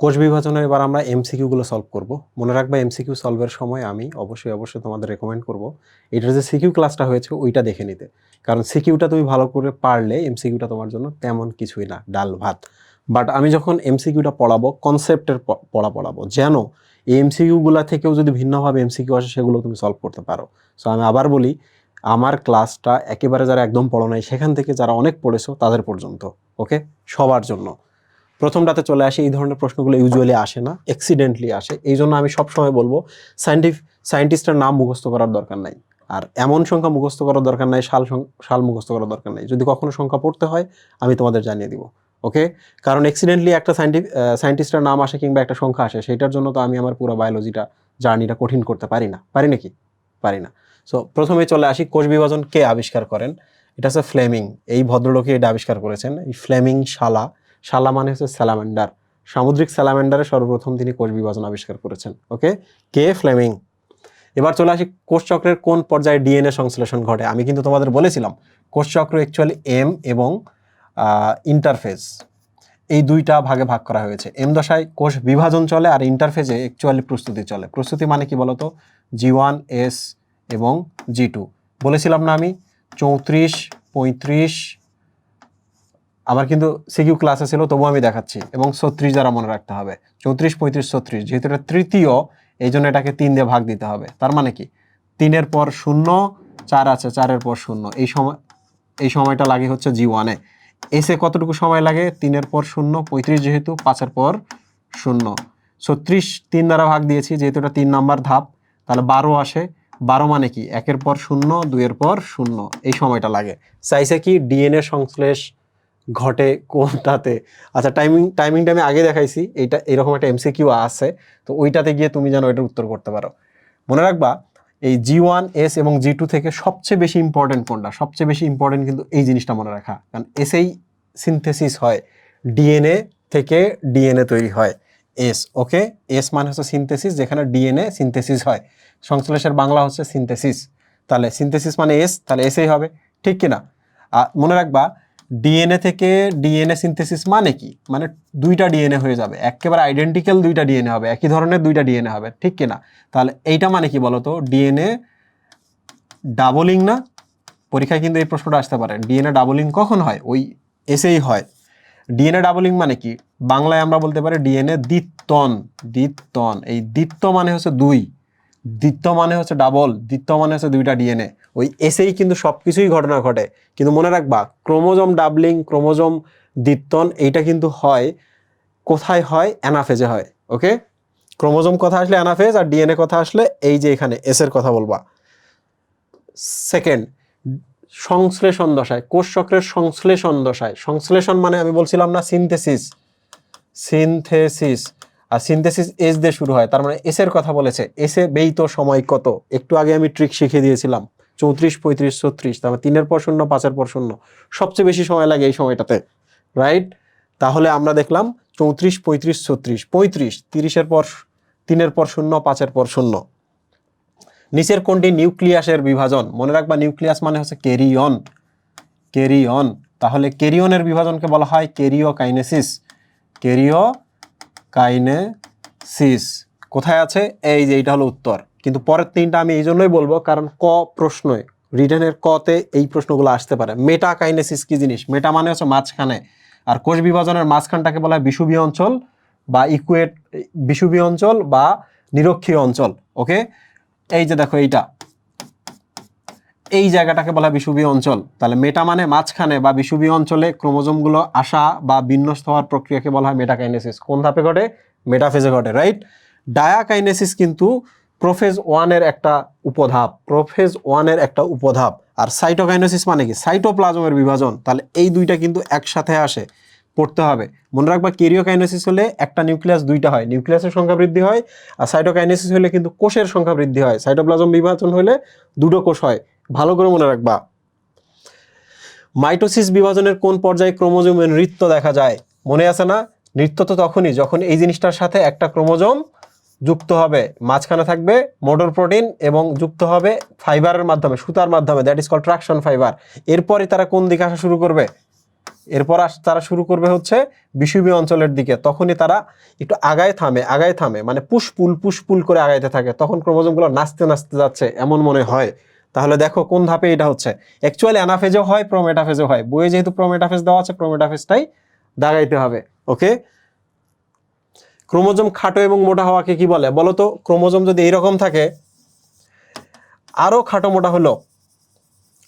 কোষ বিভাজনের এবার আমরা এমসিকিউগুলো সলভ করব। মনে রাখবা এমসিকিউ সলভের সময় আমি অবশ্যই অবশ্যই তোমাদের রেকমেন্ড করব। এটার যে সিকিউ ক্লাসটা হয়েছে, ওইটা দেখে নিতে। কারণ সিকিউটা তুমি ভালো করে পারলে এমসিকিউটা তোমার জন্য তেমন কিছুই না, ডাল ভাত। বাট আমি যখন এমসিকিউটা পড়াবো কনসেপ্টের পড়া পড়াবো, যেন এই এমসিকিউগুলা থেকেও যদি ভিন্নভাবে এমসিকিউ আসে, সেগুলো তুমি সলভ করতে পারো। সো আমি আবার বলি, আমার ক্লাসটা একেবারে যারা একদম পড়ো নাই, সেখান থেকে যারা অনেক পড়েছো, তাদের পর্যন্ত ওকে সবার জন্য। প্রথমটাতে চলে আসে, এই ধরনের প্রশ্নগুলো ইউজুয়ালি আসে না অ্যাক্সিডেন্টলি আসে। এই জন্য আমি সবসময় বলব সাইন্টিফ সায়েন্টিস্টের নাম মুখস্থ করার দরকার নাই। আর এমন সংখ্যা মুখস্থ করার দরকার নাই, সাল সাল মুখস্থ করার দরকার নাই। যদি কখনো সংখ্যা পড়তে হয়, আমি তোমাদের জানিয়ে দিব ওকে কারণ অ্যাক্সিডেন্টলি একটা সাইন্টিফ সায়েন্টিস্টের নাম আসে কিংবা একটা সংখ্যা আসে সেটার জন্য তো আমি আমার পুরো বায়োলজিটা জার্নিটা কঠিন করতে পারি না। পারি নাকি? পারি না। সো প্রথমে চলে আসি, কোষ বিভাজন কে আবিষ্কার করেন? এটা হচ্ছে ফ্লেমিং এই ভদ্রলোকে এটা আবিষ্কার করেছেন, এই ফ্লেমিং শালা। শালা মানে হচ্ছে স্যালামেন্ডার। সামুদ্রিক স্যালামেন্ডারে সর্বপ্রথম তিনি কোষ বিভাজন আবিষ্কার করেছেন। ওকে? কে? ফ্লেমিং। এবার চলে আসি কোষচক্রের কোন পর্যায়ে ডিএনএ সংশ্লেষণ ঘটে? আমি কিন্তু তোমাদের বলেছিলাম কোষচক্র অ্যাকচুয়ালি এম এবং ইন্টারফেস এই দুইটা ভাগে ভাগ করা হয়েছে। এম দশায় কোষ বিভাজন চলে আর ইন্টারফেজে অ্যাকচুয়ালি প্রস্তুতি চলে। প্রস্তুতি মানে কি বলতো? জি ওয়ান এস এবং জি টু বলেছিলাম না আমি? চৌত্রিশ, পঁয়ত্রিশ আমার কিন্তু সিকিউ ক্লাসে ছিল, তবুও আমি দেখাচ্ছি। এবং ছত্রিশ দ্বারা মনে রাখতে হবে। চৌত্রিশ, পঁয়ত্রিশ, ছত্রিশ, যেহেতু এটা তৃতীয়, এই জন্য এটাকে তিন দিয়ে ভাগ দিতে হবে। তার মানে কি? তিনের পর শূন্য, চার আছে, চারের পর শূন্য। এই সময় এই সময়টা লাগে হচ্ছে জি ওয়ানে এসে কতটুকু সময় লাগে? তিনের পর শূন্য, পঁয়ত্রিশ যেহেতু, পাঁচের পর শূন্য। ছত্রিশ তিন দ্বারা ভাগ দিয়েছি, যেহেতু এটা তিন নাম্বার ধাপ, তাহলে বারো আসে। বারো মানে কি? একের পর শূন্য, দুইয়ের পর শূন্য। এই সময়টা লাগে। চাইছে কি? ডিএনএ সংশ্লেষ ঘটে কোনটাতে? আচ্ছা টাইমিং টাইমিংটা আমি আগে দেখাইছি। এইটা, এরকম একটা এমসিকিউ আছে। তো ওইটাতে গিয়ে তুমি যেন এটার উত্তর করতে পারো। মনে রাখবা, এই জি ওয়ান এস এবং জি টু থেকে সবচেয়ে বেশি ইম্পর্টেন্ট কোনটা? সবচেয়ে বেশি ইম্পর্টেন্ট কিন্তু এই জিনিসটা মনে রাখা। কারণ এসেই সিনথেসিস হয়। ডিএনএ থেকে ডিএনএ তৈরি হয়। এস ওকে এস মানে হচ্ছে সিনথেসিস যেখানে ডিএনএ সিনথেসিস হয়। সংশ্লেষের বাংলা হচ্ছে সিনথেসিস তাহলে সিনথেসিস মানে এস তাহলে এসেই হবে। ঠিক কিনা? আর মনে রাখবা ডিএনএ থেকে ডিএনএ সিনথেসিস মানে কি? মানে দুইটা ডিএনএ হয়ে যাবে। একেবারে আইডেন্টিক্যাল দুইটা ডিএনএ হবে। একই ধরনের দুইটা ডিএনএ হবে। ঠিক কিনা? তাহলে এইটা মানে কি বলতো? ডিএনএ ডাবলিং না? পরীক্ষায় কিন্তু এই প্রশ্নটা আসতে পারে। ডিএনএ ডাবলিং কখন হয়? ওই এসেই হয়। ডিএনএ ডাবলিং মানে কি? বাংলায় আমরা বলতে পারি ডিএনএ দ্বিত্বন। দ্বিত্বন। এই দ্বিত্ব মানে হচ্ছে দুই। দ্বিত্ব মানে হচ্ছে ডাবল দ্বিত্ব মানে হচ্ছে দুইটা ডিএনএ ওই এসেই কিন্তু সব কিছুই ঘটনা ঘটে। কিন্তু মনে রাখবা, ক্রোমোজোম ডাবলিং, ক্রোমোজোম দ্বিত্বন, এইটা কিন্তু হয়, কোথায় হয়? অ্যানাফেজে হয়, ওকে? ক্রোমোজোম কথা আসলে অ্যানাফেজ আর ডিএনএ কথা আসলে এই যে এখানে এসের কথা বলবা। সেকেন্ড সংশ্লেষণ দশায়, কোষ চক্রের সংশ্লেষণ দশায়। সংশ্লেষণ মানে আমি বলছিলাম না সিনথেসিস সিনথেসিস আর সিনথেসিস এস দিয়ে শুরু হয়। তার মানে এস এর কথা বলেছে। এসে বেই তো সময় কত? একটু আগে আমি ট্রিক শিখিয়ে দিয়েছিলাম। চৌত্রিশ, পঁয়ত্রিশ, ছত্রিশ। তারপর তিনের পর শূন্য, পাঁচের পর শূন্য। সবচেয়ে বেশি সময় লাগে এই সময়টাতে। রাইট তাহলে আমরা দেখলাম চৌত্রিশ, পঁয়ত্রিশ, ছত্রিশ। পঁয়ত্রিশ, তিরিশের পর তিনের পর শূন্য, পাঁচের পর শূন্য। নিচের কোনটি? নিউক্লিয়াসের বিভাজন। মনে রাখবা, নিউক্লিয়াস মানে হচ্ছে কেরিয়ন। কেরিয়ন। তাহলে কেরিয়নের বিভাজনকে বলা হয় কেরিও কাইনেসিস কেরিও কাইনেসিস কোথায় আছে? এই যে এইটা হলো উত্তর। কিন্তু পরের তিনটা আমি এই জন্যই বলব, কারণ ক প্রশ্নই। রিটেনের কতে এই প্রশ্নগুলো আসতে পারে। মেটা কাইনেসিস কি জিনিস? মেটা মানে হচ্ছে মাঝখানে। আর কোষ বিভাজনের মাঝখানটাকে বলা হয় বিষুবীয় অঞ্চল বা ইকুয়েট বিষুবীয় অঞ্চল বা নিরক্ষীয় অঞ্চল। ওকে? এই যে দেখো এইটা। এই জায়গাটাকে বলা বিষুবীয় অঞ্চল। তাহলে মেটা মানে মাঝখানে বা বিষুবীয় অঞ্চলে ক্রোমোজোমগুলো আসা বা বিন্যস্ত হওয়ার প্রক্রিয়াকে বলা হয় মেটাকাইনেসিস। কোন ধাপে ঘটে? মেটাফেজে ঘটে রাইট ডায়াকাইনেসিস কিন্তু প্রোফেজ ওয়ানের একটা উপধাপ, প্রোফেজ ওয়ানের একটা উপধাপ। আর সাইটোকাইনোসিস মানে কি? সাইটোপ্লাজমের বিভাজন। তাহলে এই দুইটা কিন্তু একসাথে আসে, পড়তে হবে। মনে রাখবা, কেরিওকাইনেসিস হলে একটা নিউক্লিয়াস দুইটা হয়। নিউক্লিয়াসের সংখ্যা বৃদ্ধি হয় আর সাইটোকাইনেসিস হলে কিন্তু কোষের সংখ্যা বৃদ্ধি হয়। সাইটোপ্লাজম বিভাজন হলে দুটো কোষ হয়। ভালো করে মনে রাখবা। মাইটোসিস বিভাজনের কোন পর্যায়ে ক্রোমোজোমের নৃত্য দেখা যায়? মনে আছে না? নৃত্য তো তখনই যখন এই জিনিসটার সাথে একটা ক্রোমোজোম যুক্ত হবে। মাঝখানে থাকবে মোটর প্রোটিন এবং যুক্ত হবে ফাইবারের মাধ্যমে, সুতার মাধ্যমে that is call traction fibre এরপরে তারা কোন দিকে আসা শুরু করবে? এরপর আস, তারা শুরু করবে হচ্ছে বিষুবীয় অঞ্চলের দিকে। তখনই তারা একটু আগায় থামে আগায় থামে। মানে পুষ্পুল পুষ্পুল করে আগাইতে থাকে। তখন ক্রোমোজোমগুলো নাচতে নাচতে যাচ্ছে, এমন মনে হয়। তাহলে দেখো কোন ধাপে এটা হচ্ছে। অ্যাকচুয়ালি অ্যানাফেজও হয়, প্রোমেটাফেজও হয়। বইয়ে যেহেতু প্রোমেটাফেজ দেওয়া আছে, প্রোমেটাফেজটাই দাগাইতে হবে, ওকে? ক্রোমোজোম খাটো এবং মোটা হওয়াকে কি বলে? বলো তো ক্রোমোজোম যদি এইরকম থাকে, আরও খাটো মোটা হলো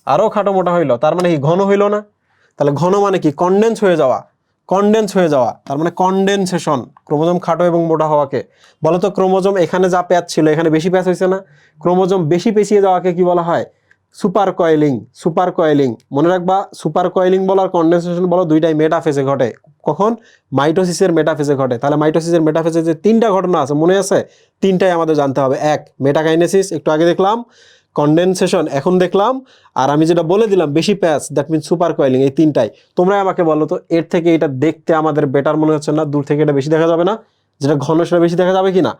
আরও খাটো মোটা হইল, তার মানে কি ঘন হইল না? তাহলে ঘন মানে কি? কন্ডেন্স হয়ে যাওয়া। কন্ডেন্স হয়ে যাওয়া, তার মানে কন্ডেনসেশন ক্রোমোজোম খাটো এবং মোটা হওয়াকে। বলতো ক্রোমোজোম এখানে যা প্যাচ ছিল, এখানে বেশি প্যাচ হয়েছে না? ক্রোমোজোম বেশি পেঁচিয়ে যাওয়াকে কি বলা হয়? সুপার কয়েলিং সুপার কয়েলিং মনে রাখবা সুপার কয়েলিং বলো আর কন্ডেনসেশন বলো, দুইটাই মেটাফেজে ঘটে। কখন? মাইটোসিসের মেটাফেজে ঘটে। তাহলে মাইটোসিসের মেটাফেজে যে তিনটা ঘটনা আছে, মনে আছে? তিনটাই আমাদের জানতে হবে। এক মেটাকাইনেসিস একটু আগে দেখলাম। কন্ডেনসেশন এখন দেখলাম, আর আমি যেটা বলে দিলাম, বেশি প্যাচ দ্যাট মিন সুপার কয়েলিং এই তিনটাই। তোমরা আমাকে বলো তো, এর থেকে এটা দেখতে আমাদের বেটার মনে হচ্ছে না? দূর থেকে এটা বেশি দেখা যাবে না? যেটা ঘন সেটা বেশি দেখা যাবে কি না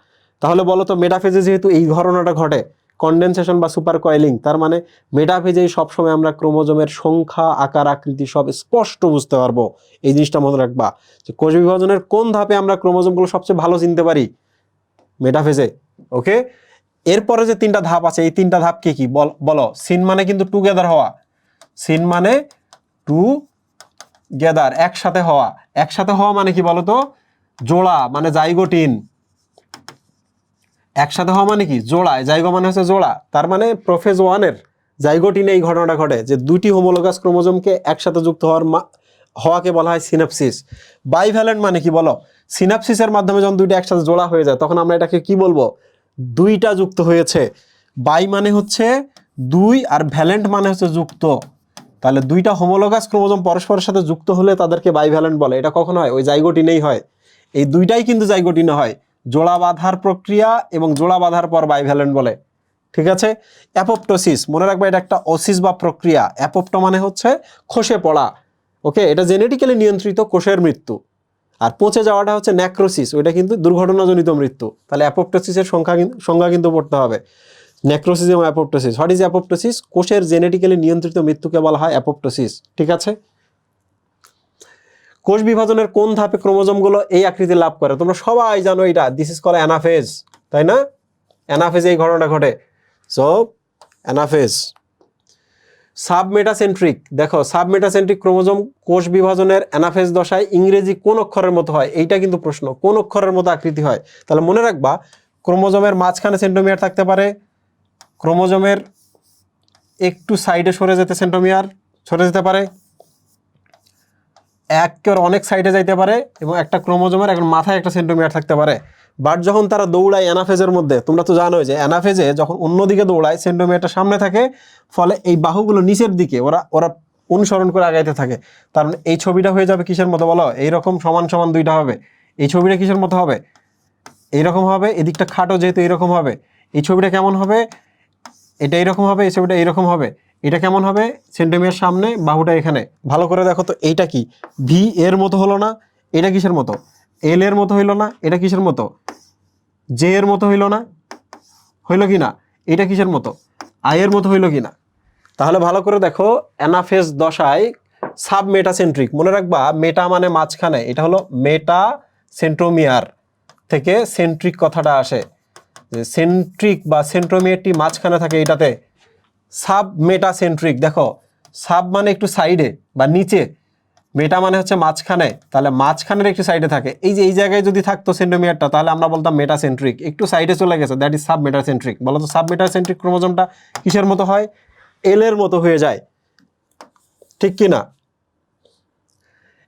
তাহলে বলো তো মেটাফেজে যেহেতু এই ঘটনাটা ঘটে কন্ডেনসেশন বা সুপার কয়েলিং তার মানে মেটাফেজেই সবসময় আমরা ক্রোমোজোমের সংখ্যা, আকার, আকৃতি সব স্পষ্ট বুঝতে পারব। এই জিনিসটা মনে রাখবা যে কোষ বিভাজনের কোন ধাপে আমরা ক্রোমোজোমগুলো সবচেয়ে ভালো চিনতে পারি? মেটাফেজে ওকে এরপরে যে তিনটা ধাপ আছে, এই তিনটা ধাপ কি কি? বল- সিন মানে কিন্তু টুগেদার হওয়া। সিন মানে টু গেদার একসাথে হওয়া। একসাথে হওয়া মানে কি বলতো জোড়া মানে জাইগোটিন একসাথে হওয়া মানে কি? জোড়া। জাইগো মানে হচ্ছে জোড়া। তার মানে প্রোফেজ ওয়ানের জাইগোটিনে এই ঘটনাটা ঘটে যে দুটি হোমোলোগাস ক্রোমোজোমকে একসাথে যুক্ত হওয়ার হওয়াকে বলা হয় সিনাপসিস। বাইভ্যালেন্ট মানে কি বলো? সিনাপসিসের মাধ্যমে যখন দুইটা একসাথে জোড়া হয়ে যায়, তখন আমরা এটাকে কি বলব? দুইটা যুক্ত হয়েছে। বাই মানে হচ্ছে দুই আর ভ্যালেন্ট মানে হচ্ছে যুক্ত। তাহলে দুইটা হোমোলোগাস ক্রোমোজোম পরস্পরের সাথে যুক্ত হলে তাদেরকে বাই বাইভ্যালেন্ট বলে। এটা কখন হয়? ওই জাইগোটিনেই হয়। এই দুইটাই কিন্তু জাইগোটিনে হয়। জোড়া বাঁধার প্রক্রিয়া এবং জোড়া বাঁধার পর বাইভ্যালেন্ট বলে। ঠিক আছে? অ্যাপোপ্টোসিস, মনে রাখবে এটা একটা অসিস বা প্রক্রিয়া। অ্যাপোপ্টো মানে হচ্ছে খসে পড়া। ওকে? এটা জেনেটিক্যালি নিয়ন্ত্রিত কোষের মৃত্যু। আর পচে যাওয়াটা হচ্ছে ন্যাক্রোসিস ওইটা কিন্তু দুর্ঘটনাজনিত মৃত্যু। তাহলে অ্যাপোপ্টোসিসের সংখ্যা কিন্তু সংজ্ঞা কিন্তু পড়তে হবে। ন্যাক্রোসিস এবং অ্যাপোপ্টোসিস হোয়াট ইজ অ্যাপোপ্টোসিস কোষের জেনেটিক্যালি নিয়ন্ত্রিত মৃত্যুকে বলা হয় অ্যাপোপ্টোসিস ঠিক আছে? কোষ বিভাজনের কোন ধাপে ক্রোমোজোমগুলো এই আকৃতি লাভ করে? তোমরা সবাই জানো এটা দিস ইজ কল অ্যানাফেজ তাই না? অ্যানাফেজ এই ঘটনাটা ঘটে। সো অ্যানাফেজ সাবমেটাসেন্ট্রিক, দেখো, সাবমেটাসেন্ট্রিক ক্রোমোজোম কোষ বিভাজনের অ্যানাফেজ দশায় ইংরেজি কোন অক্ষরের মতো হয়? এইটা কিন্তু প্রশ্ন, কোন অক্ষরের মতো আকৃতি হয়? তাহলে মনে রাখবা, ক্রোমোজোমের মাঝখানে সেন্টোমিয়ার থাকতে পারে, ক্রোমোজোমের একটু সাইডে সরে যেতে সেন্টোমিয়ার সরে যেতে পারে, একের অনেক সাইডে যাইতে পারে এবং একটা ক্রোমোজোমের এখন মাথায় একটা সেন্টোমিয়ার থাকতে পারে। বাট যখন তারা দৌড়ায় অ্যানাফেজের মধ্যে, তোমরা তো জানোই যে অ্যানাফেজে যখন অন্যদিকে দৌড়ায় সেন্টোমিয়ারটা সামনে থাকে, ফলে এই বাহুগুলো নিচের দিকে, ওরা ওরা অনুসরণ করে আগাইতে থাকে। তার মানে এই ছবিটা হয়ে যাবে কিসের মতো বলো? এইরকম সমান সমান দুইটা হবে। এই ছবিটা কিসের মতো হবে? এইরকম হবে, এদিকটা খাটো যেহেতু এইরকম হবে। এই ছবিটা কেমন হবে? এটা এইরকম হবে, এই ছবিটা এইরকম হবে। এটা কেমন হবে? সেন্টোমিয়ার সামনে, বাহুটা এখানে। ভালো করে দেখো তো, এইটা কি? ভি এর মতো হলো না? এটা কিসের মতো? এল এর মতো হইল না? এটা কিসের মতো? জে এর মতো হইল না? হইল কি না? এটা কিসের মতো? আয়ের মতো হইল কি না? তাহলে ভালো করে দেখো, অ্যানাফেজ দশায় সাব মেটাসেন্ট্রিক মনে রাখবা, মেটা মানে মাঝখানে, এটা হলো মেটা সেন্ট্রোমিয়ার থেকে সেন্ট্রিক কথাটা আসে। যে সেন্ট্রিক বা সেন্ট্রোমিয়ারটি মাঝখানে থাকে এটাতে। সাব মেটা সেন্ট্রিক দেখো, সাব মানে একটু সাইডে বা নিচে। মেটা মানে হচ্ছে মাঝখানে, তাহলে মাঝখানের একটু সাইডে থাকে। এই যে, এই জায়গায় যদি থাকতো সেন্টোমিয়ারটা তাহলে আমরা বলতাম মেটাসেন্ট্রিক একটু সাইডে চলে গেছে দ্যাট ইজ সাব মেটাসেন্ট্রিক বলো তো সাব ক্রোমোজোমটা কিসের মতো হয়? এল এর মতো হয়ে যায়। ঠিক কি না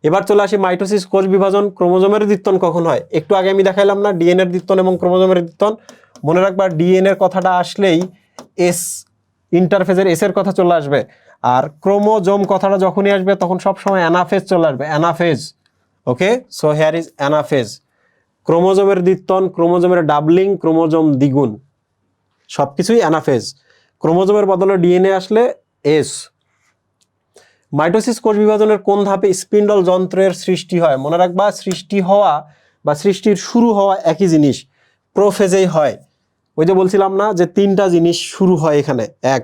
এবার চলে আসি মাইটোসিস কোষ বিভাজন ক্রোমোজোমের দ্বিত্বন কখন হয়? একটু আগে আমি দেখাইলাম না ডিএনএর দ্বিত্বন এবং ক্রোমোজোমের দ্বিত্বন। মনে রাখবা ডিএনএর কথাটা আসলেই এস ইন্টারফেজের এস এর কথা চলে আসবে। আর ক্রোমোজোম কথাটা যখনই আসবে, তখন সব সময় অ্যানাফেজ চলে আসবে। Anaphase, okay? So here is anaphase. ক্রোমোজোমের দ্বিত্বন, ক্রোমোজোমের ডাবলিং, ক্রোমোজোম দ্বিগুণ। সব কিছুই অ্যানাফেজ। ক্রোমোজোমের বদলে ডিএনএ আসলে এস। মাইটোসিস কোষ বিভাজনের কোন ধাপে স্পিন্ডল যন্ত্রের সৃষ্টি হয়? মনে রাখবা, সৃষ্টি হওয়া বা সৃষ্টির শুরু হওয়া একই জিনিস, প্রোফেজেই হয়। ওই যে বলছিলাম না যে তিনটা জিনিস শুরু হয় এখানে, এক।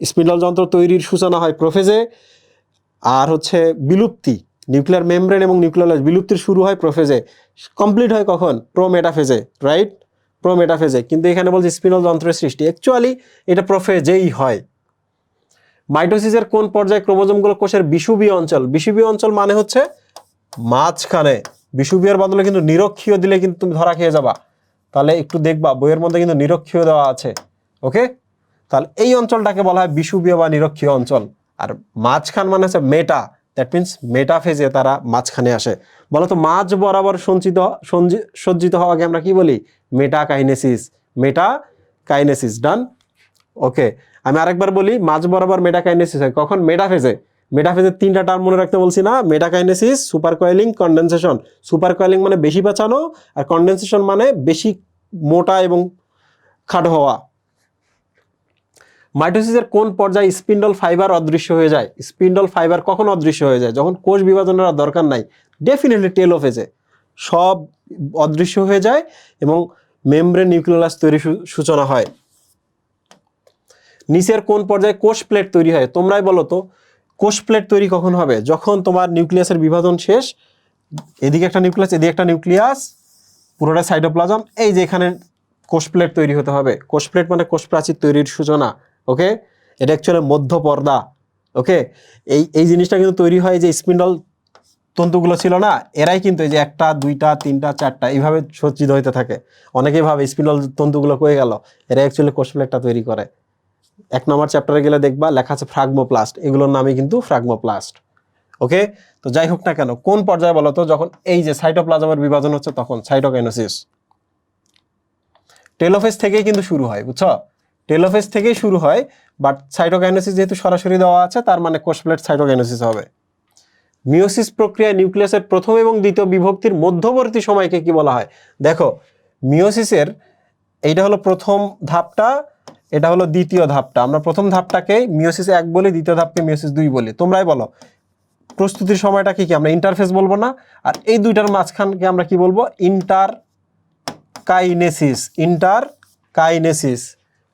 স্পিন্ডল যন্ত্র তৈরির সূচনা হয় প্রোফেজে, আর হচ্ছে বিলুপ্তি, নিউক্লিয়ার মেমব্রেন এবং নিউক্লিয়ার বিলুপ্তির শুরু হয় প্রোফেজে। কমপ্লিট হয় কখন? প্রো মেটাফেজে রাইট প্রো মেটাফেজে। কিন্তু এখানে বলছে স্পিনল যন্ত্রের সৃষ্টি। অ্যাকচুয়ালি এটা প্রোফেজেই হয়। মাইটোসিসের কোন পর্যায়ে ক্রোমোজোমগুলো কোষের বিষুবীয় অঞ্চল? বিষুবীয় অঞ্চল মানে হচ্ছে মাঝখানে। বিষুবীয়ের বদলে কিন্তু নিরক্ষীয় দিলে কিন্তু তুমি ধরা খেয়ে যাবা। তাহলে একটু দেখবা, বইয়ের মধ্যে কিন্তু নিরক্ষীয় দেওয়া আছে। ওকে তাহলে এই অঞ্চলটাকে বলা হয় বিষুবীয় বা নিরক্ষীয় অঞ্চল। আর মাঝখান মানে হচ্ছে মেটা। দ্যাট মিনস মেটা ফেজে তারা মাঝখানে আসে। বলতো মাঝ বরাবর সঞ্চিত সজ্জিত হওয়াকে আমরা কি বলি? মেটা কাইনেসিস মেটা কাইনেসিস ডান ওকে আমি আরেকবার বলি, মাঝ বরাবর মেটাকাইনেসিস হয়। কখন? মেটা মেটাফেজে মেটাফেজের তিনটা টার্ম মনে রাখতে বলছি না। Metakinesis super coiling condensation super coiling মানে বেশি পেঁচানো আর কন্ডেনসেশন মানে বেশি মোটা এবং খাটো হওয়া। মাইটোসিসের কোন পর্যায়ে স্পিন্ডল ফাইবার অদৃশ্য হয়ে যায়? স্পিন্ডল ফাইবার কখন অদৃশ্য হয়ে যায়? যখন কোষ বিভাজনের দরকার নাই। ডেফিনেটলি টেলোফেজে সব অদৃশ্য হয়ে যায় এবং মেমব্রেন নিউক্লিয়াস তৈরি সূচনা হয়। নিচের কোন পর্যায়ে কোষ প্লেট তৈরি হয়? তোমরাই বলো তো, কোষ প্লেট তৈরি কখন হবে? যখন তোমার নিউক্লিয়াসের বিভাজন শেষ, এদিকে একটা নিউক্লিয়াস এদিকে একটা নিউক্লিয়াস পুরোটা সাইটোপ্লাজম এই যে এখানে কোষ প্লেট তৈরি হতে হবে। কোষ প্লেট মানে কোষ প্রাচীর তৈরির সূচনা। ওকে? এটা অ্যাকচুয়ালি মধ্য পর্দা, ওকে? এই এই জিনিসটা কিন্তু তৈরি হয় যে স্পিন্ডল তন্তুগুলো ছিল না, এরাই কিন্তু এই যে একটা, দুইটা, তিনটা, চারটা, এইভাবে সজ্জিত হইতে থাকে। অনেকেই ভাবে স্পিন্ডল তন্তুগুলো কয়ে গেল, এরা অ্যাকচুয়ালি কোষ প্লেটটা তৈরি করে। এক নম্বর চ্যাপ্টারে গেলে দেখবা লেখা আছে ফ্রাগমোপ্লাস্ট এগুলোর নামই কিন্তু ফ্রাগমোপ্লাস্ট ওকে? তো যাই হোক না কেন, কোন পর্যায়ে বলো তো, যখন এই যে সাইটোপ্লাজমের বিভাজন হচ্ছে তখন সাইটোকাইনোসিস টেলোফেজ থেকেই কিন্তু শুরু হয়, বুঝছ? টেলোফেজ থেকেই শুরু হয় বাট সাইটোকাইনোসিস যেহেতু সরাসরি দেওয়া আছে, তার মানে কোষপ্লেট সাইটোকাইনোসিস হবে। মিওসিস প্রক্রিয়ায় নিউক্লিয়াসের প্রথম এবং দ্বিতীয় বিভক্তির মধ্যবর্তী সময়কে কি বলা হয়? দেখো মিওসিসের এইটা হলো প্রথম ধাপটা, এটা হলো দ্বিতীয় ধাপটা। আমরা প্রথম ধাপটাকে মিওসিস এক বলি, দ্বিতীয় ধাপকে মিওসিস দুই বলি। তোমরাই বলো, প্রস্তুতির সময়টা কি কি? আমরা ইন্টারফেস বলব না। আর এই দুইটার মাঝখানকে আমরা কি বলব? ইন্টার কাইনেসিস ইন্টার কাইনেসিস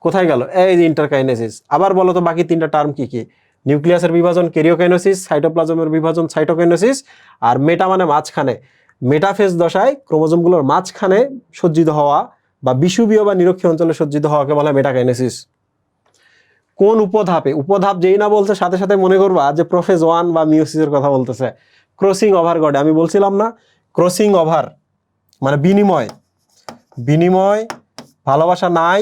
কোথায় গেল? এই যে ইন্টার কাইনেসিস আবার বলো তো, বাকি তিনটা টার্ম কি কি? নিউক্লিয়াসের বিভাজন কেরিওকাইনোসিস সাইটোপ্লাজমের বিভাজন সাইটোকাইনোসিস আর মেটা মানে মাঝখানে। মেটাফেজ দশায় ক্রোমোজোমগুলোর মাঝখানে সজ্জিত হওয়া বা বিষুবীয় বা নিরক্ষীয় অঞ্চলে সজ্জিত হওয়াকে বলা হয় মেটাকাইনেসিস কোন উপধাপে? উপধাপ যেই না বলছে, সাথে সাথে মনে করবা যে প্রফেজ ওয়ান বা মিউসিসের কথা বলতেছে। ক্রসিং ওভার গডে। আমি বলছিলাম না ক্রসিং ওভার মানে বিনিময়। বিনিময়, ভালোবাসা নাই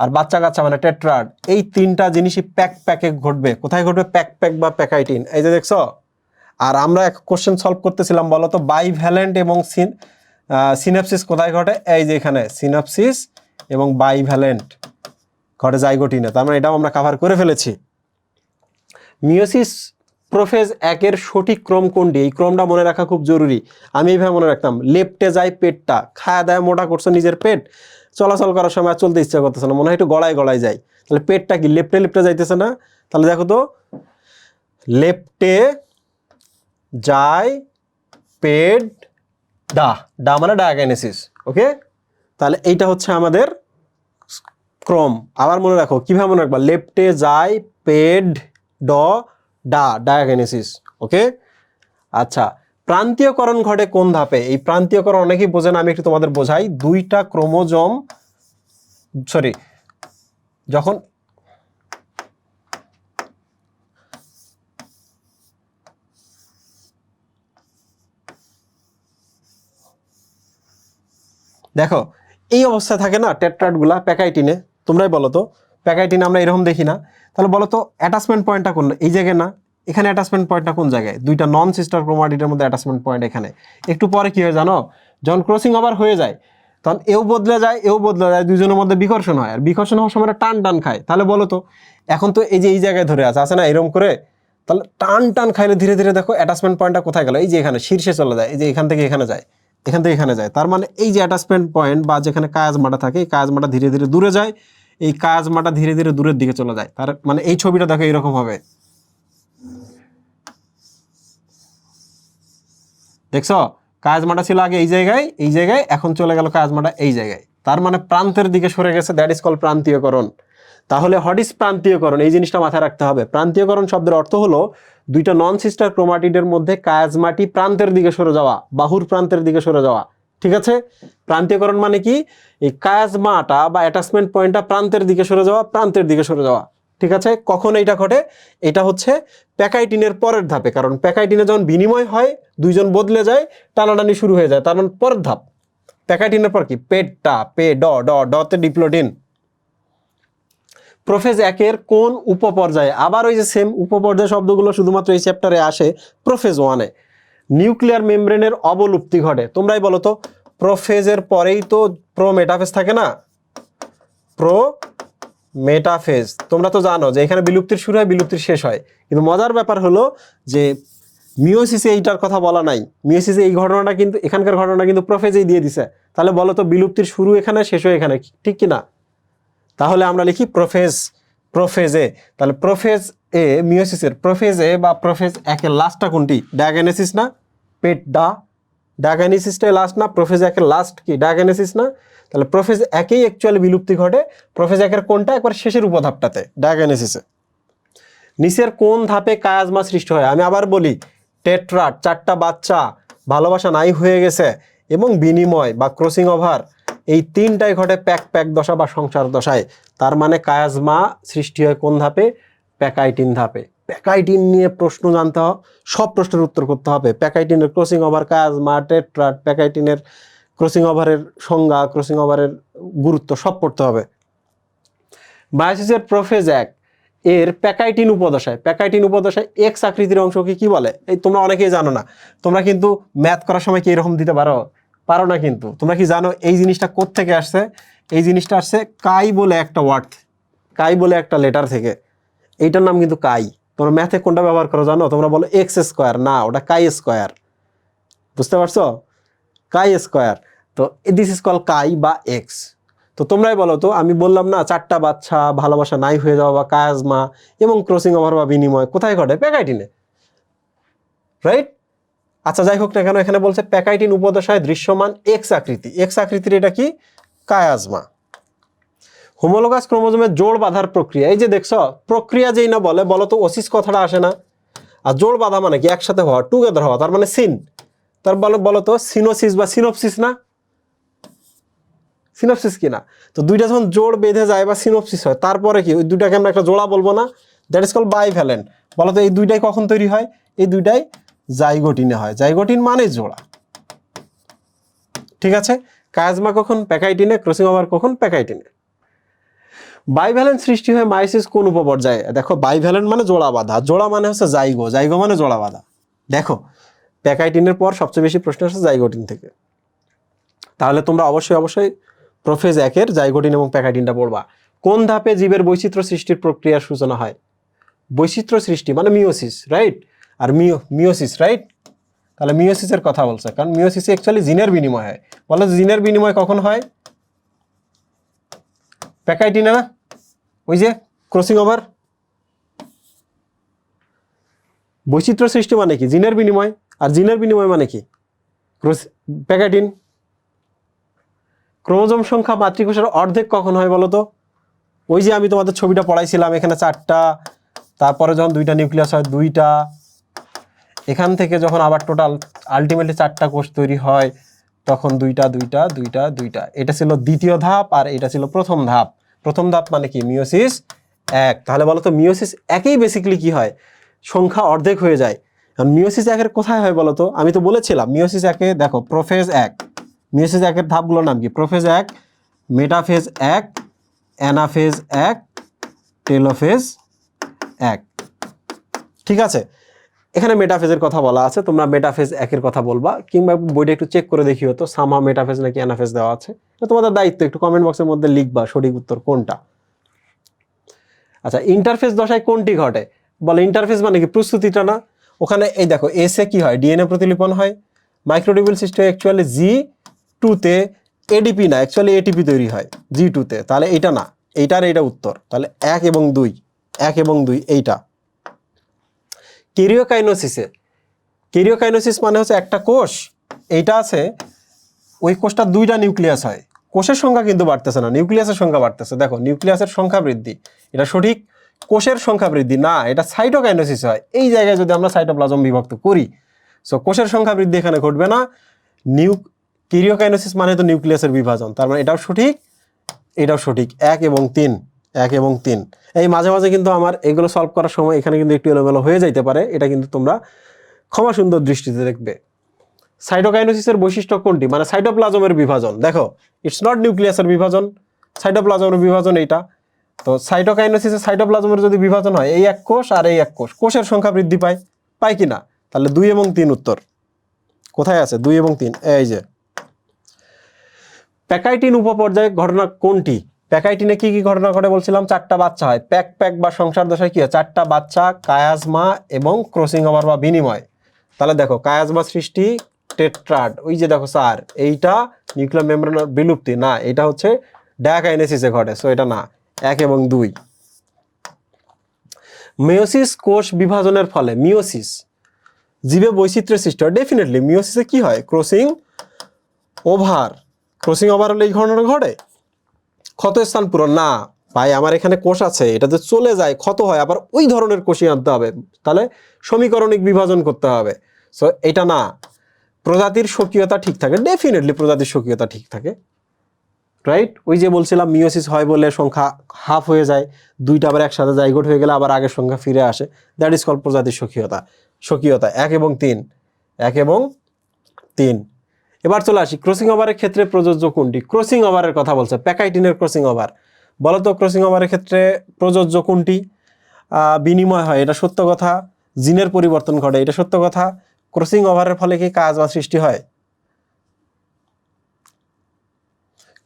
আর বাচ্চা কাচ্চা মানে টেট্রাড, এই তিনটা জিনিসই প্যাক প্যাকে ঘটবে। কোথায় ঘটবে? প্যাক প্যাক বা প্যাকাইটিন। এই যে দেখছ? আর আমরা এক কোশ্চেন সলভ করতেছিলাম বলো তো বাইভ্যালেন্ট এবং সিন সিনাপসিস কোথায় ঘটে? এই যে এখানে সিনাপসিস এবং বাইভ্যালেন্ট ঘটে জাইগোটিনে তার মানে এটাও আমরা কাভার করে ফেলেছি। মিওসিস প্রোফেজ একের সঠিক ক্রম কোনটি? এই ক্রমটা মনে রাখা খুব জরুরি। আমি এইভাবে মনে রাখতাম লেপটে যায় পেটটা, খায়া দায় মোটা করছ নিজের পেট চলাচল করার সময় চলতে ইচ্ছা করতেছে না, মনে হয় একটু গলায় গলায় যায়। তাহলে পেটটা কি লেপটে লেপটে যাইতেছে না? তাহলে দেখো তো, লেপটে যায় পেট ডা ডা মানে ডায়াগাইনেসিস ওকে? তাহলে এইটা হচ্ছে আমাদের ক্রম। আবার মনে রাখো, কীভাবে মনে রাখবা? লেফটে যায় পেড ড, ডা, ডায়াগেনেসিস, ওকে? আচ্ছা প্রান্তীয়করণ ঘটে কোন ধাপে? এই প্রান্তীয়করণ অনেকেই বোঝেন আমি একটু তোমাদের বোঝাই। দুইটা ক্রোমোজম, সরি, যখন দেখো, এই অবস্থায় থাকে না টেট্রাডগুলা প্যাকাইটিনে, তোমরাই বলো তো। প্যাকাইটিনে আমরা এরকম দেখি না। তাহলে বলো তো অ্যাটাচমেন্ট পয়েন্টটা কোন? এই জায়গায় না এখানে অ্যাটাচমেন্ট পয়েন্টটা কোন জায়গায়? দুইটা নন সিস্টার ক্রোমাটিডের মধ্যে অ্যাটাচমেন্ট পয়েন্ট এখানে। একটু পরে কি হয় জানো? যখন ক্রসিং ওভার হয়ে যায়, তখন এও বদলে যায়, এও বদলে যায় দুজনের মধ্যে বিকর্ষণ হয়। আর বিকর্ষণ হওয়ার সময় টান টান খায়। তাহলে বলো তো, এখন তো এই যে এই জায়গায় ধরে আছে আছে না এরকম করে? তাহলে টান টান খাইলে ধীরে ধীরে দেখো অ্যাটাচমেন্ট পয়েন্টটা কোথায় গেল? এই যে এখানে, শীর্ষে চলে যায়, এই যে এখান থেকে এখানে যায়, এখান থেকে এখানে যায়। তার মানে এই যে অ্যাটাচমেন্ট পয়েন্ট বা যেখানে কায়াজমাটা থাকে, এই কায়াজমাটা ধীরে ধীরে দূরে যায়, এই কায়াজমাটা ধীরে ধীরে দূরের দিকে চলে যায়। তার মানে এই ছবিটা দেখো এরকম হবে। দেখছ? কায়াজমাটা ছিল আগে এই জায়গায় এই জায়গায়, এখন চলে গেল কায়াজমাটা এই জায়গায়। তার মানে প্রান্তের দিকে সরে গেছে দ্যাট ইজ কল প্রান্তীয়করণ। তাহলে হোয়াট ইজ প্রান্তীয়করণ? এই জিনিসটা মাথায় রাখতে হবে। প্রান্তীয়করণ শব্দের অর্থ হলো দুইটা নন সিস্টার ক্রোমাটিডের মধ্যে কায়াজমাটি প্রান্তের দিকে সরে যাওয়া, বাহুর প্রান্তের দিকে সরে যাওয়া। ঠিক আছে? প্রান্তীয়করণ মানে কি? এই কায়াজমাটা বা অ্যাটাচমেন্ট পয়েন্টটা প্রান্তের দিকে সরে যাওয়া, প্রান্তের দিকে সরে যাওয়া। ঠিক আছে? কখন এইটা ঘটে? এটা হচ্ছে প্যাকাইটিনের পরের ধাপে, কারণ প্যাকাইটিনে যখন বিনিময় হয়, দুইজন বদলে যায়, টানাটানি শুরু হয়ে যায়, তার মানে পরের ধাপ। প্যাকাইটিনের পর কি? পেটটা পে, ড ড ডতে ডিপ্লোটিন। প্রোফেজ একের কোন উপপর্যায়ে? আবার ওই যে সেম উপপর্যায় শব্দগুলো শুধুমাত্র এই চ্যাপ্টারে আসে, প্রোফেজ ওয়ানে নিউক্লিয়ার মেমব্রেনের অবলুপ্তি ঘটে। তোমরাই বলো তো, প্রোফেজের পরেই তো প্রো মেটাফেজ থাকে না? প্রো মেটাফেজ তোমরা তো জানো যে এখানে বিলুপ্তির শুরু হয়, বিলুপ্তির শেষ হয়। কিন্তু মজার ব্যাপার হলো যে মিওসিসে এইটার কথা বলা নাই। মিওসিসে এই ঘটনাটা কিন্তু, এখানকার ঘটনা কিন্তু প্রোফেজেই দিয়ে দিছে। তাহলে বলো তো বিলুপ্তির শুরু এখানে, শেষ হয় এখানে, ঠিক কি না তাহলে আমরা লিখি প্রোফেজ প্রোফেজে তাহলে প্রোফেজ এ মিওসিসের প্রোফেজ বা প্রোফেজ একের লাস্টটা কোনটি? ডায়াগনেসিস না? পেট ডা ডায়াগনেসিসটাই লাস্ট না? প্রোফেজ একের লাস্ট কি? ডায়াগনেসিস না? তাহলে প্রোফেজ একেই অ্যাকচুয়ালি বিলুপ্তি ঘটে। প্রোফেজ একের কোনটা? একবার শেষের উপধাপটাতে ডায়াগনেসিসে নিচের কোন ধাপে কায়াজমা সৃষ্টি হয়? আমি আবার বলি, টেট্রাট, চারটা বাচ্চা, ভালোবাসা নাই হয়ে গেছে এবং বিনিময় বা ক্রসিং ওভার এই তিনটাই ঘটে প্যাক প্যাক দশা বা সংসার দশায়। তার মানে কায়াজমা সৃষ্টি হয় কোন ধাপে? প্যাকাইটিন ধাপে। প্যাকাইটিন নিয়ে প্রশ্ন জানতে সব প্রশ্নের উত্তর করতে হবে। প্যাকাইটিনের ক্রসিং ওভার কায়াজমা, টেট্রাট, প্যাকাইটিনের ক্রসিং ওভারের সংজ্ঞা ক্রসিং ওভারের গুরুত্ব সব পড়তে হবে। বায়োসিসের প্রোফেজ এক, এর প্যাকাইটিন উপদশায়। প্যাকাইটিন উপদশায় এক্স আকৃতির অংশকে কি বলে? এই তোমরা অনেকেই জানো না। তোমরা কিন্তু ম্যাথ করার সময় কি এরকম দিতে পারো? পারো না কিন্তু। তোমরা কি জানো এই জিনিসটা থেকে আসছে? এই জিনিসটা আসছে কাই বলে একটা ওয়ার্ড কাই বলে একটা লেটার থেকে। এইটার নাম কিন্তু কাই। তোমরা ম্যাথে কোনটা ব্যবহার করো জানো? তোমরা বলো এক্স স্কোয়ার না, ওটা কাই স্কোয়ার বুঝতে পারছ? কাই স্কোয়ার তো দিস ইজ কল কাই বা এক্স তো তোমরাই বলো তো, আমি বললাম না চারটা বাচ্চা, ভালোবাসা নাই হয়ে যাওয়া বা কায়াজমা এবং ক্রসিং ওভার বা বিনিময় কোথায় ঘটে? প্যাকাইটিনে। রাইট আচ্ছা যাই হোক না কেন, এখানে বলছে প্যাকাইটিন উপদশায় দৃশ্যমান এক্স আকৃতি। এক্স আকৃতির এটা কি? কায়াজমা। হোমোলোগাস ক্রোমোজোমের জোড় বাঁধার প্রক্রিয়া। এই যে দেখছ, প্রক্রিয়া যেই না বলে, বলো তো ওসিস কথাটা আসে না। আর জোড় বাঁধা মানে কি? একসাথে হওয়া টুগেদার হওয়া, তার মানে সিন তার বলো বলো তো সিনোসিস বা সিনোপসিস না? সিনোপসিস কি না? তো দুইটা যখন জোড় বেঁধে যায় বা সিনোপসিস হয়, তারপরে কি? ওই দুইটাকে আমরা একটা জোড়া বলব না? দ্যাট ইজ কল বাইভ্যালেন্ট বলো তো এই দুইটাই কখন তৈরি হয়? এই দুইটাই জাইগোটিনে হয়। জাইগোটিন মানে জোড়া। ঠিক আছে? কায়াজমা কখন? প্যাকাইটিনে ক্রসিং ওভার কখন? প্যাকাইটিনে। বাইভ্যালেন্ট সৃষ্টি হয় মাইসিস কোন উপপর্যায়ে? দেখো বাইভ্যালেন্ট মানে জোড়া বাঁধা। জোড়া মানে হচ্ছে জাইগো। জাইগো মানে জোড়া বাঁধা। দেখো, প্যাকাইটিনের পর সবচেয়ে বেশি প্রশ্ন আসছে জাইগোটিন থেকে। তাহলে তোমরা অবশ্যই অবশ্যই প্রোফেজ একের জাইগোটিন এবং প্যাকাইটিনটা পড়বা। কোন ধাপে জীবের বৈচিত্র্য সৃষ্টির প্রক্রিয়ার সূচনা হয়? বৈচিত্র্য সৃষ্টি মানে মিওসিস রাইট আর মিও মিওসিস রাইট তাহলে মিওসিসের কথা বলছে, কারণ মিওসিসে অ্যাকচুয়ালি জিনের বিনিময় হয়। বলো জিনের বিনিময় কখন হয়? প্যাকাইটিনে না? ওই যে ক্রসিং ওভার বৈচিত্র্য সৃষ্টি মানে কি? জিনের বিনিময়। আর জিনের বিনিময় মানে কি? ক্রস প্যাকাইটিন ক্রোমোজোম সংখ্যা মাতৃকোষের অর্ধেক কখন হয় বলো তো? ওই যে আমি তোমাদের ছবিটা পড়াইছিলাম, এখানে চারটা, তারপরে যখন দুইটা নিউক্লিয়াস হয়, দুইটা। এখান থেকে যখন আবার টোটাল আলটিমেটলি চারটা কোষ তৈরি হয়, তখন দুইটা দুইটা দুইটা দুইটা। এটা ছিল দ্বিতীয় ধাপ আর এটা ছিল প্রথম ধাপ। প্রথম ধাপ মানে কি? মিওসিস এক। তাহলে বলো তো মিওসিস একই বেসিক্যালি কি হয়? সংখ্যা অর্ধেক হয়ে যায়। মিওসিস একের কোথায় হয় বলো তো? আমি তো বলেছিলাম মিওসিস একে, দেখো, প্রোফেজ এক। মিওসিস একের ধাপগুলোর নাম কি? প্রোফেজ এক, মেটাফেজ এক, অ্যানাফেজ এক, টেলোফেজ এক। ঠিক আছে? এখানে মেটাফেজের কথা বলা আছে। তোমরা মেটাফেজ একের কথা বলবা, কিংবা বইটা একটু চেক করে দেখিও তো সামা মেটাফেজ নাকি অ্যানাফেজ দেওয়া আছে। তোমাদের দায়িত্ব একটু কমেন্ট বক্সের মধ্যে লিখবা সঠিক উত্তর কোনটা। আচ্ছা ইন্টারফেস দশায় কোনটি ঘটে? বলে ইন্টারফেস মানে কি? প্রস্তুতিটা না? ওখানে এই দেখো এসে কি হয়? ডিএনএ প্রতিলিপন হয়। মাইক্রোটিবিল সিস্টেম অ্যাকচুয়ালি জি টুতে এডিপি না অ্যাকচুয়ালি এটিপি তৈরি হয় জি টুতে তাহলে এইটা না, এইটার এইটা উত্তর। তাহলে এক এবং দুই, এক এবং দুই, এইটা। কেরিওকাইনোসিসে কেরিওকাইনোসিস মানে হচ্ছে একটা কোষ, এইটা আছে, ওই কোষটা দুইটা নিউক্লিয়াস হয়। কোষের সংখ্যা কিন্তু বাড়তেছে না নিউক্লিয়াসের সংখ্যা বাড়তেছে। দেখো নিউক্লিয়াসের সংখ্যা বৃদ্ধি, এটা সঠিক? কোষের সংখ্যা বৃদ্ধি, না, এটা সাইটোকাইনোসিস হয়। এই জায়গায় যদি আমরা সাইটোপ্লাজম বিভক্ত করি সো কোষের সংখ্যা বৃদ্ধি এখানে ঘটবে না নিউ কিরিওকাইনোসিস মানে তো নিউক্লিয়াসের বিভাজন। তার মানে এটাও সঠিক এটাও সঠিক। এক এবং তিন, এক এবং তিন। এই মাঝে মাঝে কিন্তু আমার এগুলো সলভ করার সময় এখানে কিন্তু একটু এলোমেলো হয়ে যাইতে পারে। এটা কিন্তু তোমরা ক্ষমা সুন্দর দৃষ্টিতে দেখবে। সাইটোকাইনোসিসের বৈশিষ্ট্য কোনটি? মানে সাইটোপ্লাজমের বিভাজন। দেখো ইটস নট নিউক্লিয়াসের বিভাজন। সাইটোপ্লাজমের বিভাজন এইটা। তো সাইটোকাইনোসিসের সাইটোপ্লাজমের যদি বিভাজন হয়, এই এক কোষ আর এই এক কোষ, কোষের সংখ্যা বৃদ্ধি পায়। পায় কি না তাহলে দুই এবং তিন উত্তর। কোথায় আছে? দুই এবং তিন। এই যে প্যাকাইটিন উপপর্যায়ে ঘটনা কোনটি? প্যাকাইটিনে কি কি ঘটনা ঘটে বলছিলাম? চারটা বাচ্চা হয়। প্যাক প্যাক বা সংসার দশায় কি হয়? চারটা বাচ্চা, কায়াজমা এবং ক্রসিং ওভার বা বিনিময়। তাহলে দেখো, কায়াজমা সৃষ্টি, টেট্রাড, ওই যে দেখো স্যার, এইটা নিউক্লিয়ার মেমব্রেনের বিলুপ্তি। না, এটা হচ্ছে ডায়াকাইনেসিসে ঘটে সো এটা না। এক এবং দুই। মেয়োসিস কোষ বিভাজনের ফলে মিওসিস জীবে বৈচিত্র্যের সৃষ্টি হয়। ডেফিনেটলি মিওসিসে কি হয়? Crossing over. ক্রসিং ওভার হলে এই ঘটনা ঘটে? ক্ষত স্থান পূরণ, না। ভাই, আমার এখানে কোষ আছে, এটা যে চলে যায়, ক্ষত হয়, আবার ওই ধরনের কোষই আনতে হবে। তাহলে সমীকরণিক বিভাজন করতে হবে। সো এটা না। প্রজাতির স্বকীয়তা ঠিক থাকে ডেফিনেটলি প্রজাতির স্বকীয়তা ঠিক থাকে। রাইট ওই যে বলছিলাম মিওসিস হয় বলে সংখ্যা হাফ হয়ে যায়, দুইটা আবার একসাথে জাইগোট হয়ে গেলে আবার আগের সংখ্যা ফিরে আসে। দ্যাট ইজ কল প্রজাতির স্বকীয়তা। স্বকীয়তা, এক এবং তিন। এক এবং তিন। এবার চলে আসি ক্রসিং ওভারের ক্ষেত্রে প্রযোজ্য কোনটি? ক্রসিং ওভারের কথা বলছে প্যাকাইটিনের ক্রসিং ওভার বলো তো ক্রসিং ওভারের ক্ষেত্রে প্রযোজ্য কোনটি? বিনিময় হয়, এটা সত্য কথা। জিনের পরিবর্তন ঘটে, এটা সত্য কথা। ক্রসিং ওভারের ফলে কি কাজ বা সৃষ্টি হয়?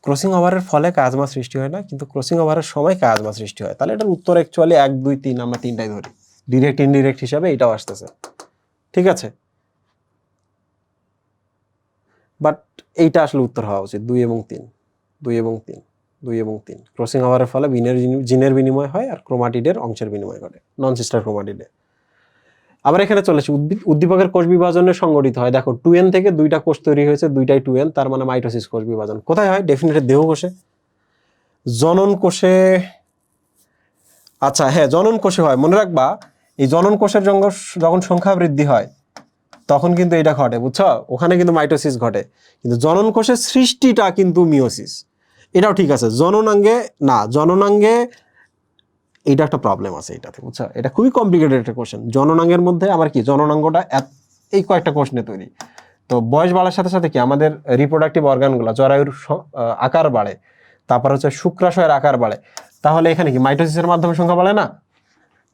ক্রসিং ওভারের ফলে কাজমা সৃষ্টি হয় না, কিন্তু ক্রসিং ওভারের সময় কাজমা সৃষ্টি হয়। তাহলে এটার উত্তর অ্যাকচুয়ালি এক, দুই, তিন, আমরা তিনটাই ধরি। ডিরেক্ট ইনডিরেক্ট হিসাবে এটাও আসতেছে। ঠিক আছে? বাট এইটা আসলে উত্তর হওয়া উচিত, দুই এবং তিন, দুই এবং তিন, দুই এবং তিন। ক্রসিং ওভারের ফলে বিনের জিনের বিনিময় হয় আর ক্রোমাটিডের অংশের বিনিময় ঘটে নন সিস্টার ক্রোমাটিডে আবার এখানে চলেছে উদ্দীপকের কোষ বিভাজনে সংগঠিত হয়। দেখো টু এন থেকে দুইটা কোষ তৈরি হয়েছে, দুইটাই টু এন তার মানে মাইটোসিস কোষ বিভাজন। কোথায় হয়? ডেফিনেটলি দেহ কোষে। জনন কোষে আচ্ছা হ্যাঁ জনন কোষে হয়। মনে রাখবা, এই জনন কোষের যখন সংখ্যা বৃদ্ধি হয় তখন কিন্তু এটা ঘটে, বুঝছ? ওখানে কিন্তু মাইটোসিস ঘটে। কিন্তু জনন কোষের সৃষ্টিটা কিন্তু মিওসিস এটাও ঠিক আছে, জননাঙ্গে না, জননাঙ্গে এটা একটা প্রবলেম আছে এটাতে, বুঝছ? এটা খুবই কমপ্লিকেটেড একটা কোশ্চেন জননাঙ্গের মধ্যে আমার কি? জননাঙ্গটা এই কয়েকটা কোশ্চেনে তৈরি। তো বয়স বাড়ার সাথে সাথে কি? আমাদের রিপ্রোডাক্টিভ অর্গানগুলো জরায়ুর আকার বাড়ে। তারপর হচ্ছে শুক্রাশয়ের আকার বাড়ে। তাহলে এখানে কি? মাইটোসিসের মাধ্যমে সংখ্যা বাড়ে না?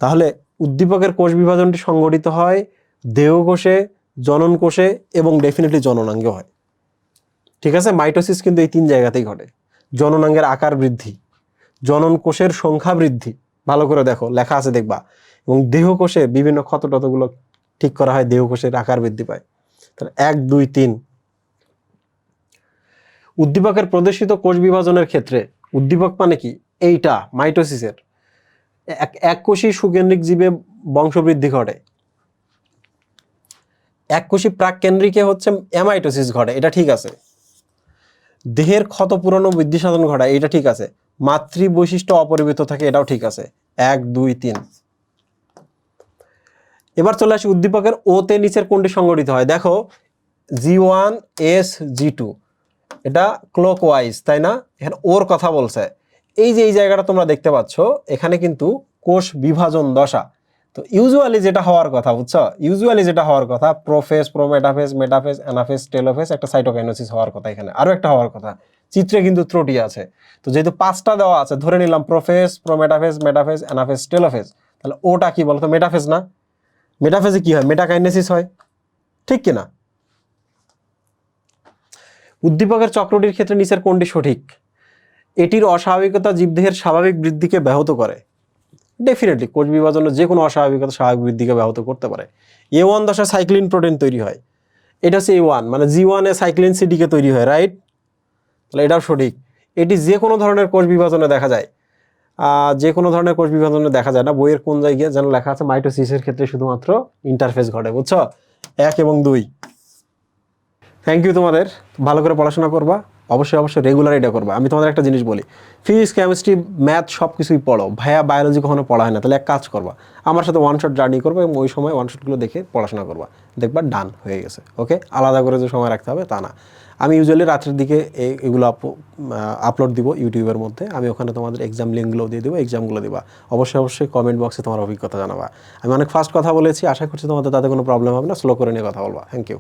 তাহলে উদ্দীপকের কোষ বিভাজনটি সংগঠিত হয় দেহ কোষে জনন কোষে এবং ডেফিনেটলি জননাঙ্গে হয়। ঠিক আছে? মাইটোসিস কিন্তু এই তিন জায়গাতেই ঘটে। জননাঙ্গের আকার বৃদ্ধি জনন কোষের সংখ্যা বৃদ্ধি, ভালো করে দেখো, লেখা আছে দেখবা। এবং দেহ কোষে বিভিন্ন ক্ষত টতগুলো ঠিক করা হয় দেহ কোষের আকার বৃদ্ধি পায়। তাহলে এক, দুই, তিন। উদ্দীপকের প্রদর্শিত কোষ বিভাজনের ক্ষেত্রে, উদ্দীপক মানে কি? এইটা মাইটোসিসের এক কোষী সুকেন্দ্রিক জীবে বংশবৃদ্ধি ঘটে। এককোষী প্রাককেন্দ্রিকে হচ্ছে অ্যামাইটোসিস ঘটে এটা ঠিক আছে। দেহের ক্ষত পুরনো বৃদ্ধি সাধন ঘটায়, এটা ঠিক আছে। মাতৃ বৈশিষ্ট্য অপরিবৃত থাকে, এটাও ঠিক আছে। এক, দুই, তিন। এবার চলে আসি উদ্দীপকের ওতে নিচের কোনটি সংগঠিত হয়? দেখো G one S G two এটা ক্লক ওয়াইজ তাই না? এখানে ওর কথা বলছে। এই যে, এই জায়গাটা তোমরা দেখতে পাচ্ছ, এখানে কিন্তু কোষ বিভাজন দশা। তো ইউজুয়ালি যেটা হওয়ার কথা, বুঝছ? ইউজুয়ালি যেটা হওয়ার কথা prophase prometaphase metaphase anaphase telophase একটা সাইটোকাইনোসিস হওয়ার কথা এখানে। আরও একটা হওয়ার কথা, চিত্রে কিন্তু ত্রুটি আছে। তো যেহেতু পাঁচটা দেওয়া আছে, ধরে নিলাম prophase prometaphase metaphase anaphase telophase তাহলে ওটা কি বলতো? মেটাফেস না? মেটাফেসে কি হয়? মেটাকাইনেসিস হয়। ঠিক কিনা? উদ্দীপকের চক্রটির ক্ষেত্রে নিচের কোনটি সঠিক। এটির অস্বাভাবিকতা জীবদেহের স্বাভাবিক বৃদ্ধিকে ব্যাহত করে। ডেফিনেটলি কোষ বিভাজনের যে কোনো অস্বাভাবিকতা স্বাভাবিক বৃদ্ধিকে ব্যাহত করতে পারে। এ ওয়ান দশা সাইক্লিন প্রোটিন তৈরি হয়। এটা হচ্ছে এ ওয়ান মানে জি ওয়ানে সাইক্লিন সিডিকে তৈরি হয় রাইট তাহলে এটাও সঠিক। এটি যে কোনো ধরনের কোষ বিভাজনে দেখা যায়। যে কোনো ধরনের কোষ বিভাজনে দেখা যায় না, বইয়ের কোন জায়গায় যেন লেখা আছে মাইটোসিসের ক্ষেত্রে শুধুমাত্র ইন্টারফেস ঘটে, বুঝছ? এক এবং দুই। থ্যাংক ইউ তোমাদের। ভালো করে পড়াশোনা করবা। অবশ্যই অবশ্যই রেগুলার এটা করবা। আমি তোমাদের একটা জিনিস বলি ফিজিক্স কেমিস্ট্রি ম্যাথ সব কিছুই পড়ো। ভাইয়া বায়োলজি কখনো পড়া হয় না, তাহলে এক কাজ করবা, আমার সাথে ওয়ান শট জার্নি করবে এবং ওই সময় ওয়ান শটগুলো দেখে পড়াশোনা করবা। দেখবা ডান হয়ে গেছে ওকে আলাদা করে যে সময় রাখতে হবে তা না। আমি ইউজুয়ালি রাত্রের দিকে এগুলো আপলোড দিব ইউটিউবের মধ্যে। আমি ওখানে তোমাদের এক্সাম লিঙ্কগুলো দিয়ে দেবো এক্সামগুলো দিবা। অবশ্যই অবশ্যই কমেন্ট বক্সে তোমার অভিজ্ঞতা জানাবা। আমি অনেক ফাস্ট কথা বলেছি, আশা করছি তোমাদের তাতে কোনো প্রবলেম হবে না স্লো করে নিয়ে কথা বলবা। Thank you